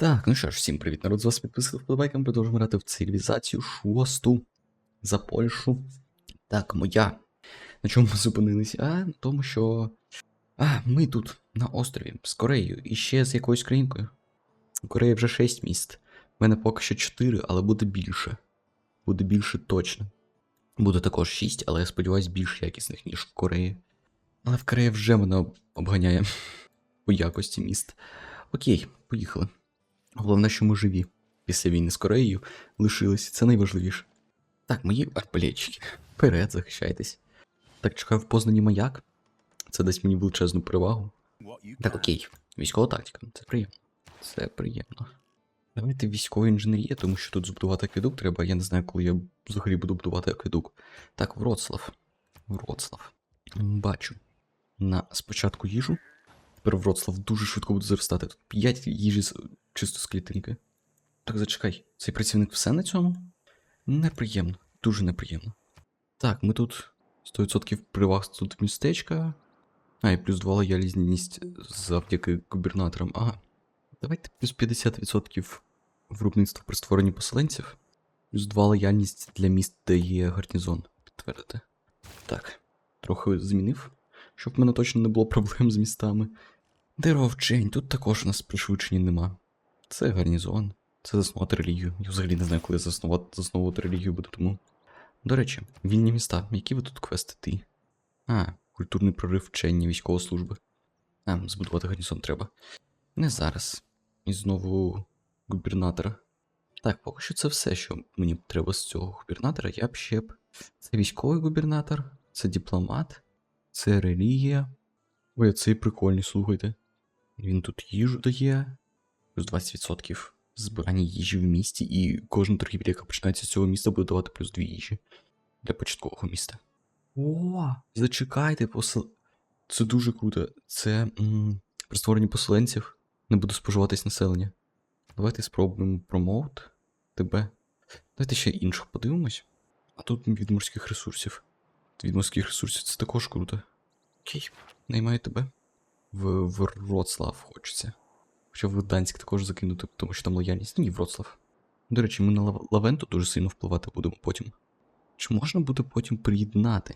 Так, ну що ж, всім привіт, народ, з вас підписав вподобайкам, продовжуємо грати в цивілізацію шосту за Польщу. Так, моя. На чому ми зупинились? А, на тому, що. А, ми тут, на острові, з Кореєю і ще з якоюсь країнкою. У Кореї вже 6 міст. У мене поки що 4, але буде більше. Буде більше точно. Буде також 6, але я сподіваюся, більш якісних, ніж в Кореї. Але в Кореї вже мене обганяє по якості міст. Окей, поїхали. Головне, що ми живі. Після війни з Кореєю лишилися, це найважливіше. Так, мої арбалетчики. Вперед, захищайтесь. Так, чекаю в Познані маяк. Це дасть мені величезну перевагу. Так, окей, військова тактика. Це приємно. Це приємно. Давайте військова інженерія, тому що тут збудувати акведук треба. Я не знаю, коли я взагалі буду будувати акведук. Так, Вроцлав. Вроцлав. Бачу. На спочатку їжу. Тепер Вроцлав дуже швидко буде зростати. Тут 5 їжі чисто з клітинки. Так, зачекай, цей працівник все на цьому? Неприємно, дуже неприємно. Так, ми тут 100% приваг тут містечка. А, і плюс 2 лояльність завдяки губернаторам. Ага. Давайте плюс 50% виробництва при створенні поселенців. Плюс 2 лояльність для міст, де є гарнізон. Підтвердити. Так, трохи змінив, щоб в мене точно не було проблем з містами. Дерево вчень, тут також у нас пришвидшення нема. Це гарнізон, це заснувати релігію. Я взагалі не знаю, коли заснувати, засновувати релігію буду тому. До речі, вільні міста, які ви тут квести ти? А, культурний прорив вчення військової служби. А, збудувати гарнізон треба. Не зараз. І знову губернатора. Так, поки що це все, що мені треба з цього губернатора. Я б ще б. Це військовий губернатор, це дипломат, це релігія. Ой, цей прикольний, слухайте. Він тут їжу дає. Плюс 20% збирання їжі в місті, і кожна торгівля, яка починається з цього міста, буде давати плюс 2 їжі для початкового міста. О, зачекайте, посел... Це дуже круто. Це м, при створенні поселенців не буде споживатись населення. Давайте спробуємо промоут тебе. Давайте ще інших подивимось. А тут від морських ресурсів. Від морських ресурсів це також круто. Окей, наймаю тебе. В Вроцлав хочеться. Хоча в Данськ також закинути, тому що там лояльність. Ні, Вроцлав. До речі, ми на Лавенту дуже сильно впливати будемо потім. Чи можна буде потім приєднати?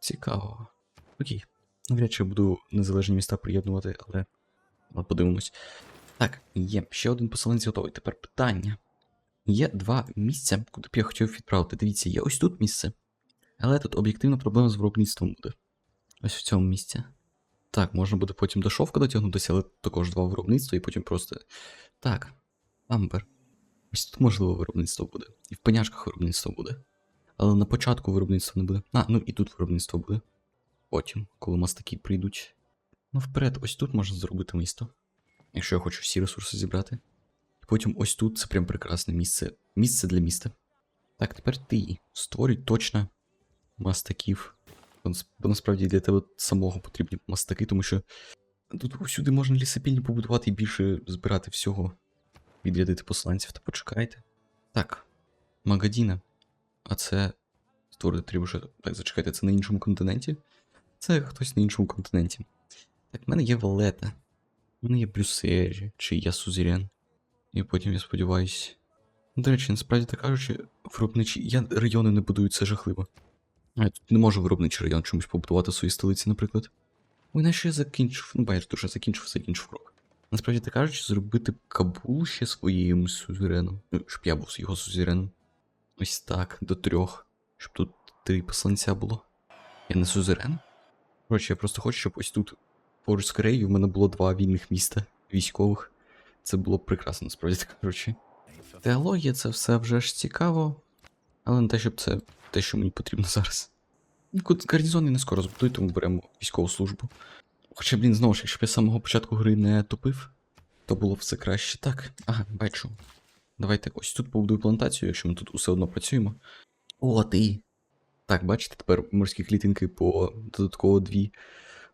Цікаво. Окей. Навряд чи я буду незалежні міста приєднувати, але подивимось. Так, є. Ще один поселенець готовий. Тепер питання. Є два місця, куди б я хотів відправити. Дивіться, є ось тут місце. Але тут об'єктивна проблема з виробництвом буде. Ось в цьому місці. Так, можна буде потім до шовка дотягнутися, але також два виробництва, і потім просто. Так, Амбер. Ось тут можливо виробництво буде. І в пеняшках виробництво буде. Але на початку виробництва не буде. А, ну і тут виробництво буде. Потім, коли мастаки прийдуть. Ну, вперед, ось тут можна зробити місто. Якщо я хочу всі ресурси зібрати. І потім ось тут це прям прекрасне місце. Місце для міста. Так, тепер ти створюй точно мастаків. Бо, насправді для тебе самого потрібні мастаки, тому що тут усюди можна лісопільні побудувати і більше збирати всього. Відрядити посланців та почекайте. Так, Магадіна. А це. Створити треба вже. Так, зачекайте, це на іншому континенті? Це хтось на іншому континенті. Так, в мене є Валета. В мене є Брюсселі, чи я Сузірен. І потім, я сподіваюсь. До речі, насправді так кажучи, виробничі. Я райони не будую, це жахливо. Я тут не можу виробничий район чомусь побудувати в своїй столиці, наприклад. Ой, на що я закінчив? Ну, бачиш, дуже закінчив, закінчив крок. Насправді так кажучи, зробити Кабул ще своїм сузереном. Ну, щоб я був його сузереном. Ось так, до трьох. Щоб тут три посланця було. Я не сузерен. Коротше, я просто хочу, щоб ось тут поруч з Кореєю в мене було два вільних міста військових. Це було прекрасно, насправді так кажучи. Теологія це все вже ж цікаво, але не те, щоб це те, що мені потрібно зараз. Гарнізон я не скоро збудую, тому беремо військову службу. Хоча, блін, знову ж, якщо б я з самого початку гри не топив, то було б все краще. Так, ага, бачу. Давайте ось тут побудую плантацію, якщо ми тут усе одно працюємо. О, ти. Так, бачите, тепер морські клітинки по додатково дві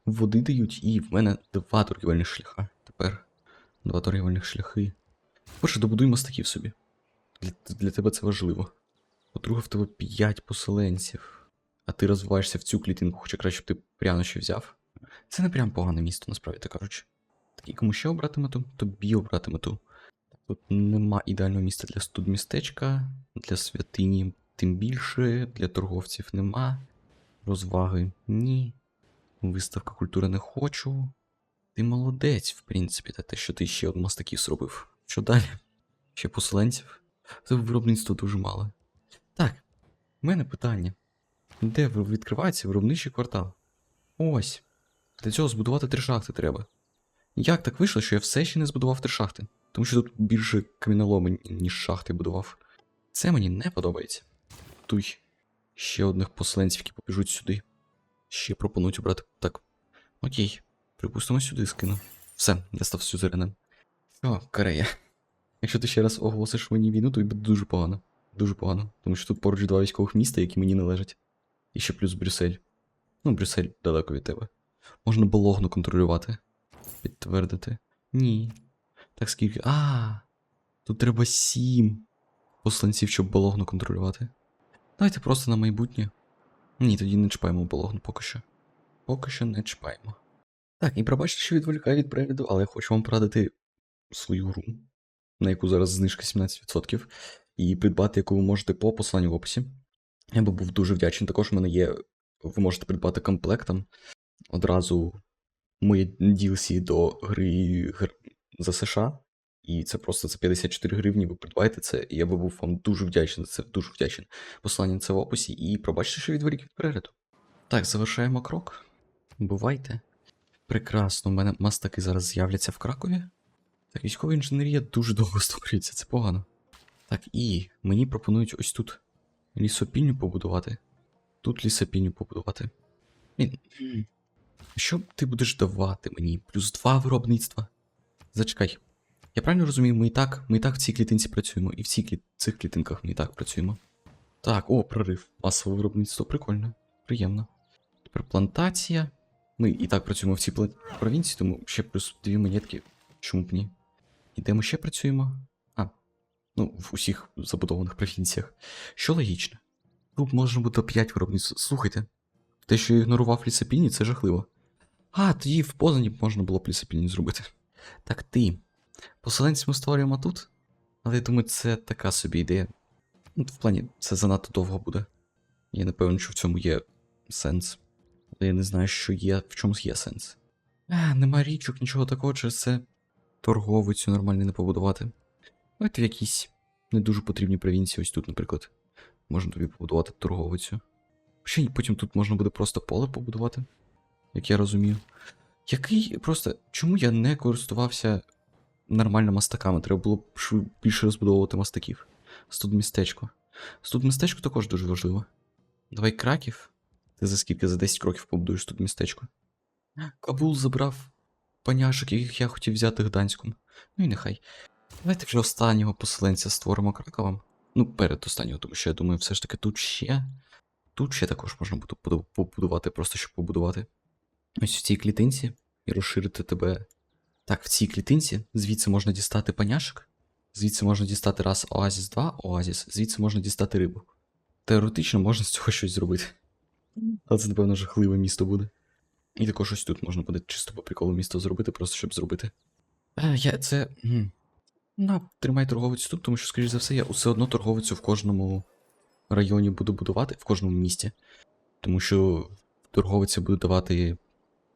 води дають, і в мене два торгівельних шляха. Тепер два торгівельних шляхи. Перше, добудуй мостаків собі. Для, для тебе це важливо. По-друге, в тебе 5 поселенців. А ти розвиваєшся в цю клітинку, хоча краще б ти прянощі взяв. Це не прям погане місто, насправді так кажучи. Так, і кому ще обрати мету? Тобі обрати мету. Тут нема ідеального місця для студмістечка, для святині тим більше, для торговців нема. Розваги ні. Виставка культури не хочу. Ти молодець, в принципі, та те, що ти ще от мастаків зробив. Що далі? Ще поселенців? Це виробництво дуже мало. В мене питання. Де відкривається виробничий квартал? Ось. Для цього збудувати три шахти треба. Як так вийшло, що я все ще не збудував три шахти? Тому що тут більше каміноломи, ніж шахти будував. Це мені не подобається. Туй. Ще одних поселенців, які побіжуть сюди. Ще пропонують обрати. Так. Окей. Припустимо сюди скину. Все, я став сюзеренем. Що, Корея. Якщо ти ще раз оголосиш мені війну, то буде дуже погано. Дуже погано. Тому що тут поруч два військових міста, які мені належать. І ще плюс Брюссель. Ну, Брюссель далеко від тебе. Можна Бологну контролювати. Підтвердити. Ні. Так скільки. А. Тут треба сім посланців, щоб Бологну контролювати. Давайте просто на майбутнє. Ні, тоді не чіпаємо Бологну поки що. Поки що не чіпаємо. Так, і пробачте, що відволікаю від перегляду, але я хочу вам порадити свою гру, на яку зараз знижка 17%, і придбати, яку ви можете по посиланню в описі. Я би був дуже вдячний. Також в мене є. Ви можете придбати комплектом одразу моє DLC до гри гр- за США. І це просто за 54 гривні. Ви придбаєте це, і я би був вам дуже вдячний за це, дуже вдячний. Посилання на це в описі, і пробачте, що відволік від перегляду. Так, завершаємо крок. Бувайте. Прекрасно, у мене мастаки зараз з'являться в Кракові. Так, військова інженерія дуже довго створюється, це погано. Так, і мені пропонують ось тут лісопільню побудувати. Тут лісопільню побудувати. Блін. Що ти будеш давати мені? Плюс два виробництва. Зачекай. Я правильно розумію, ми і так, ми і так в цій клітинці працюємо, і в цій цих клітинках ми і так працюємо. Так, о, прорив. Масове виробництво, прикольно. Приємно. Тепер плантація. Ми і так працюємо в цій провінції, тому ще плюс дві монетки. Чому б ні? І де ми ще працюємо? Ну, в усіх забудованих провінціях. Що логічно. Тут можна буде 5 виробництв. Слухайте. Те, що я ігнорував лісопільні, це жахливо. А, тоді в Познані б можна було б лісопільні зробити. Так ти. Поселенців ми створюємо тут? Але я думаю, це така собі ідея. Ну, в плані, це занадто довго буде. Я не певен, що в цьому є сенс. Але я не знаю, що є, в чомусь є сенс. А, нема річок, нічого такого, через це торговицю нормально не побудувати. Давайте в якісь не дуже потрібні провінції, ось тут, наприклад. Можна тобі побудувати торговицю. Ще й потім тут можна буде просто поле побудувати, як я розумію. Який просто. Чому я не користувався нормально мастаками? Треба було б більше розбудовувати мастаків. Студмістечко. Студмістечко також дуже важливо. Давай краків. Ти за скільки? За 10 кроків побудуєш тут містечко. Кабул забрав паняшок, яких я хотів взяти Гданськом. Ну і нехай. Давайте вже останнього поселенця створимо Краковом. Ну, перед останнього, тому що я думаю, все ж таки тут ще. Тут ще також можна буде побудувати, просто щоб побудувати. Ось в цій клітинці і розширити тебе. Так, в цій клітинці звідси можна дістати паняшок, звідси можна дістати раз Оазіс 2, Оазіс, звідси можна дістати рибу. Теоретично можна з цього щось зробити. Але це, напевно, жахливе місто буде. І також ось тут можна буде чисто по приколу місто зробити, просто щоб зробити. Е, я це. На, тримай торговицю тут, тому що, скоріш за все, я все одно торговицю в кожному районі буду будувати, в кожному місті. Тому що торговиця буде давати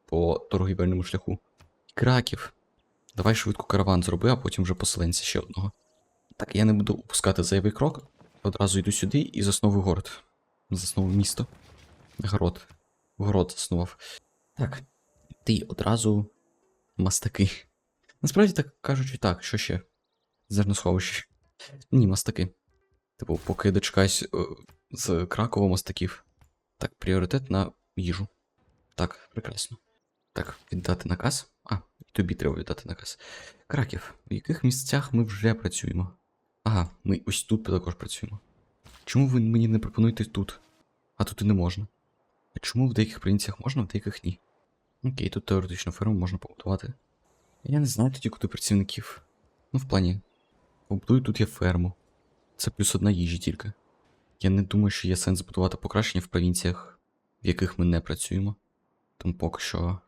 по торгівельному шляху. Краків. Давай швидко караван зроби, а потім вже поселенця ще одного. Так, я не буду упускати зайвий крок. Одразу йду сюди і засновую город. Засновую місто. Город. Город заснував. Так. Ти одразу мастаки. Насправді так кажучи, так, що ще? Зерносховище. Ні, мастаки. Типу, поки дочекаюсь е, з Кракова мастаків. Так, пріоритет на їжу. Так, прекрасно. Так, віддати наказ. А, тобі треба віддати наказ. Краків, в яких місцях ми вже працюємо? Ага, ми ось тут також працюємо. Чому ви мені не пропонуєте тут? А тут і не можна. А чому в деяких провінціях можна, в деяких ні? Окей, тут теоретично ферму можна побудувати. Я не знаю тоді, куди працівників. Ну, в плані. Побудую тут я ферму. Це плюс одна їжі тільки. Я не думаю, що є сенс будувати покращення в провінціях, в яких ми не працюємо. Тому поки що.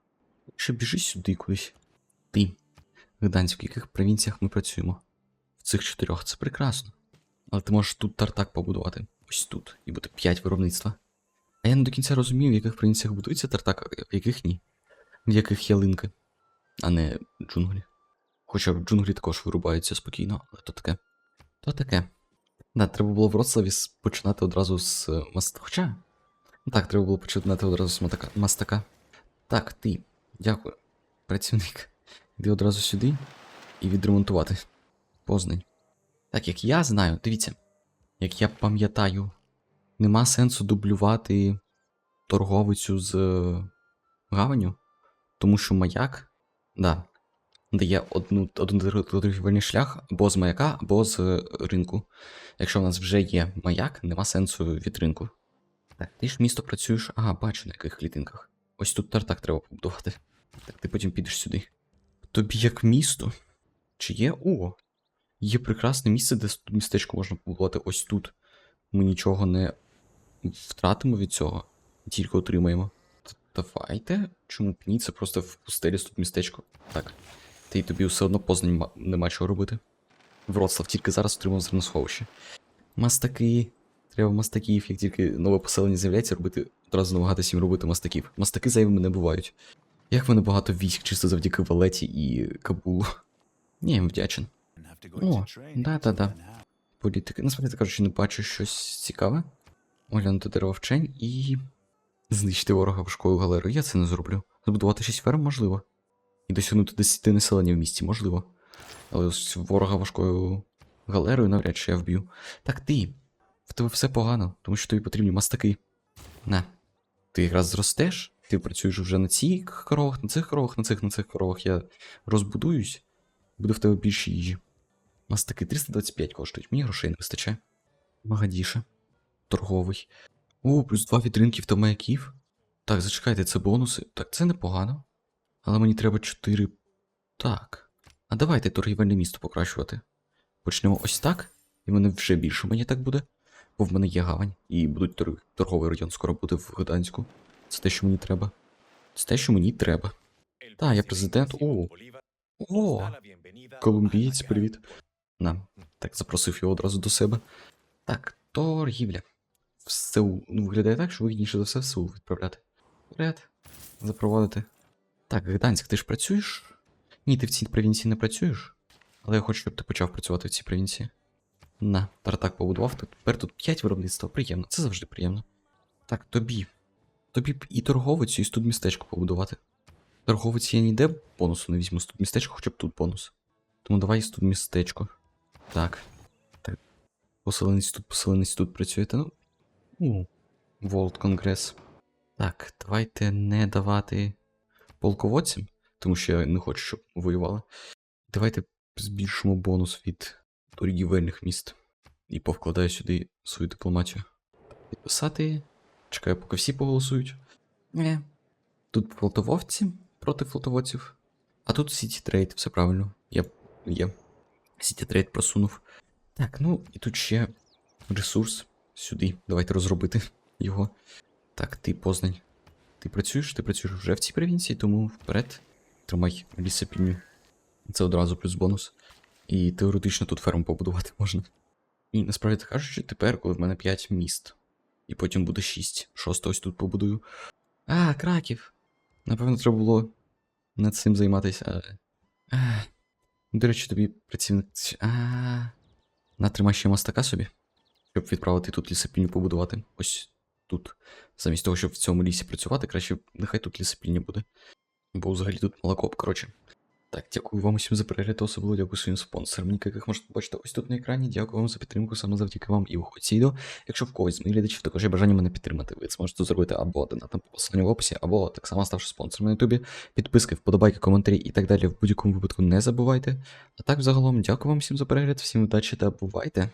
Ще біжи сюди кудись. Ти. Гданськ, в яких провінціях ми працюємо? В цих чотирьох. Це прекрасно. Але ти можеш тут тартак побудувати. Ось тут. І буде 5 виробництва. А я не до кінця розумію, в яких провінціях будується тартак, а в яких ні. В яких є линки, а не джунглі. Хоча в джунглі також вирубаються спокійно, але то таке. То таке. Да, треба було в Вроцлаві с- починати одразу з е, маст... Хоча. Так, треба було починати одразу з матака... мастака. Так, ти. Дякую. Працівник. Йди одразу сюди і відремонтувати. Познань. Так, як я знаю, дивіться. Як я пам'ятаю, нема сенсу дублювати торговицю з е, гаванню, тому що маяк, да, дає одну, один торгівельний шлях або з маяка, або з ринку. Якщо в нас вже є маяк, нема сенсу від ринку. Так, ти ж місто працюєш. Ага, бачу на яких клітинках. Ось тут тартак треба побудувати. Так, ти потім підеш сюди. Тобі як місто? Чи є? О! Є прекрасне місце, де містечко можна побудувати ось тут. Ми нічого не втратимо від цього, тільки отримаємо. Давайте. Чому б ні? Це просто в пустелі тут містечко. Так. Та й тобі все одно ма- нема чого робити. Вроцлав тільки зараз отримав зерносховище. Мастаки. Треба мастаків, як тільки нове поселення з'являється, робити одразу намагатися їм робити мастаків. Мастаки зайвими не бувають. Як в мене багато військ чисто завдяки Валеті і Кабулу. Я їм вдячен. О, да-да-да. Політики. Насправді кажучи, не бачу щось цікаве. Оглянути дерево вчень і. знищити ворога важкою галерою. Я це не зроблю. Збудувати 6 ферм можливо. І досягнути 10 населення в місті можливо. Але ось ворога важкою галерою навряд чи я вб'ю. Так ти. В тебе все погано, тому що тобі потрібні мастаки. На. Ти якраз зростеш, ти працюєш вже на цих коровах, на цих коровах, на цих, на цих коровах. Я розбудуюсь, буде в тебе більше їжі. Мастаки 325 коштують, мені грошей не вистачає. Магадіше. Торговий. О, плюс 2 від ринків та маяків. Так, зачекайте, це бонуси. Так, це непогано. Але мені треба 4. Так. А давайте торгівельне місто покращувати. Почнемо ось так, і в мене вже більше мені так буде. Бо в мене є гавань, і будуть тор... торговий район скоро буде в Гданську. Це те, що мені треба. Це те, що мені треба. Та, я президент. О, О, колумбієць, привіт. На, так запросив його одразу до себе. Так, торгівля. В Сеул. Ну, виглядає так, що вигідніше за все в Сеул відправляти. Вперед. Запровадити. Так, Гданськ, ти ж працюєш? Ні, ти в цій провінції не працюєш. Але я хочу, щоб ти почав працювати в цій провінції. На, тартак побудував. Тепер тут 5 виробництва. Приємно, це завжди приємно. Так, тобі. Тобі і торговицю, і тут містечко побудувати. Торговиці я ніде бонусу не візьму, тут містечко, хоча б тут бонус. Тому давай тут містечко. Так. Так. Поселенець тут, поселенець тут працюєте. Ну. У. World Congress. Так, давайте не давати полководцям, тому що я не хочу, щоб воювали. Давайте збільшимо бонус від торгівельних міст. І повкладаю сюди свою дипломатію. Підписати. Чекаю, поки всі поголосують. Не. Тут флотоводці проти флотоводців. А тут City Trade, все правильно. Я є. City Trade просунув. Так, ну і тут ще ресурс сюди. Давайте розробити його. Так, ти Познань. Ти працюєш, ти працюєш вже в цій провінції, тому вперед. Тримай лісопільню. Це одразу плюс бонус. І теоретично тут ферму побудувати можна. І насправді кажучи, тепер, коли в мене 5 міст, і потім буде 6. Шосте ось тут побудую. А, краків. Напевно, треба було над цим займатися. А, до речі, тобі працівник. А, натримай ще мастака собі, щоб відправити тут лісопільню побудувати. Ось тут. Замість того, щоб в цьому лісі працювати, краще нехай тут лісопільня буде. Бо взагалі тут молокоп, коротше. Так, дякую вам усім за перегляд, особливо дякую своїм спонсорам, яких можете побачити ось тут на екрані. Дякую вам за підтримку, саме завдяки вам і виходь. Якщо в когось з моїх глядачів також є бажання мене підтримати, ви зможете зробити або донатом по посиланню в описі, або так само ставши спонсором на ютубі. Підписки, вподобайки, коментарі і так далі в будь-якому випадку не забувайте. А так, взагалом, дякую вам всім за перегляд, всім удачі та бувайте!